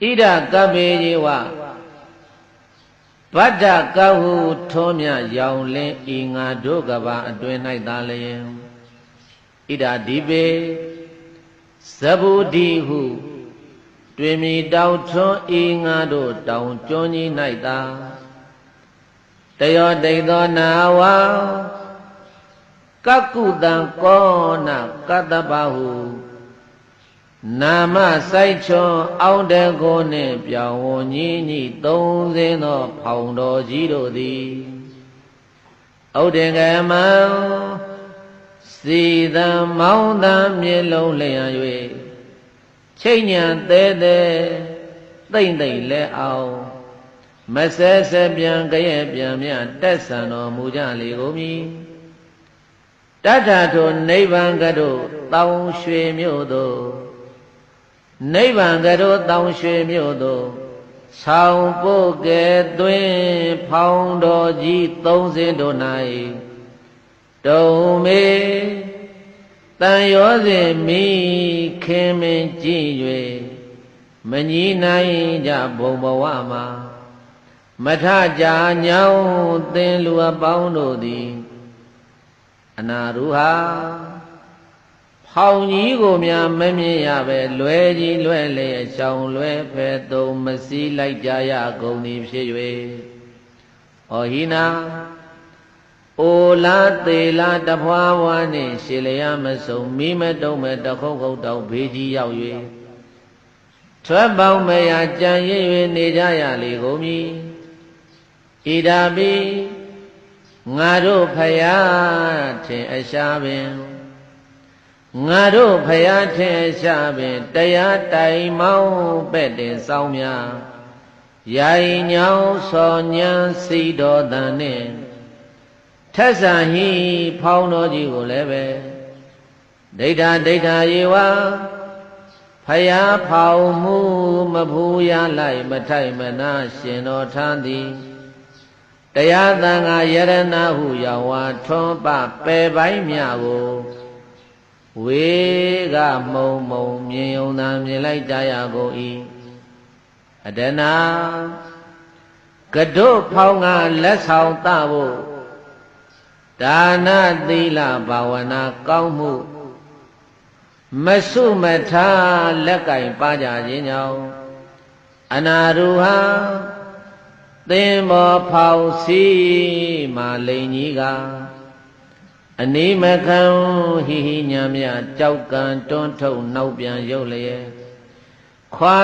ဣဒကပ္ပေယေဝဗတ္တကဟုထောမြရောင်လင်းဤငါတို့ကဘာအတွင်၌သာလျင်ဣဒဒီပေသဗုဒိဟုတွင်မီတောင်ထွန်းဤငါတို့တောင်ကျွန်းကြီး၌သာတယောတိတ်သောနာဝကကုတံကောနကတ္တပဟု နာမဆိုင်ချွန်အောင်တကိုနှင့်ပြောင်းဝညီညီသုံးစင်းသောဖောင်တော်ကြီးတို့သည်ဩဒင်္ဂမံစီတံမောင်းတံမြေလုံးလျံ၍ချိန်ညံသေးသေးသိမ့်သိမ့်လဲအောင်မဆဲဆဲပြန်ကြရဲ့ပြန်မြတက်ဆံတော်မူကြလေကုန်မည်တတ္ထထိုနိဗ္ဗာန်ကတို့တောင်းရွှေမြို့သို့ နိဗ္ဗာန်ကတို့တောင်းရွှေမြို့သို့ဆောင်ပုတ်ကဲသွင်းဖောင်းတော်ကြီးသုံးစင်းတို့၌တုံမေတန်ရောစဉ်မိခင်မင်းကြည့်၍မညီနိုင်ကြဘုံဘဝမှာမထကြညောင်းသင်လူအပေါင်းတို့သည် အနာရူဟာ ဖောင်ကြီးကိုများမမြင်ရပဲလွယ်ကြီးလွယ်လေရှောင်လွယ်ဖဲသုံးမစည်းလိုက်ကြရကုန်သည်ဖြစ်၍ဩဟိနာအိုလာသေးလာတဖွာဖွာနှင့်ရှေလျာမစုံမိမတုံးမဲ့တခုတ်ခုတ်တောင်ဘေးကြီးရောက်၍ထွက်ပေါင်းမရကြံရည်၍နေကြရလေကုန်မည်ဣဒာပိငါတို့ဖယားထင်အရှားပင် ငါတို့ဖယားထင်အရှားပင်တရားတိုင်မောင်းပဲ့တင်ဆောင်များရိုင်ညောင်းစော်ညံစီတော်တန်နှင့်ထက်ဆံဟိဖောင်းတော်ကြီးကိုလည်းပဲဒိဋ္ဌာဒိဋ္ဌာယေဝဖယားဖောင်မှုမဖူးရလိုက်မထိုက်မနာရှင်တော်ထမ်းသည်တရားသံဃာယရဏဟုရောင်ဝါထွန်းပပယ်ပိုင်းမြကို ဝေကမုံမုံမြင်ုံသာမြင်လိုက်ကြရကုန်၏အဒနာကတုဖောင်းကလက်ဆောင်တဖို့ဒါနသီလဘာဝနာကောင်းမှုမဆုမထားလက်ကင်ပါကြခြင်းကြောင့်အနာရူဟာသင်္ဘောဖောက်စီမာလိန်ကြီးက အနိမခံဟိဟိညာမြကြောက်ကံတွန်းထုတ်နောက်ပြန်ရုပ်လျက်ခွာ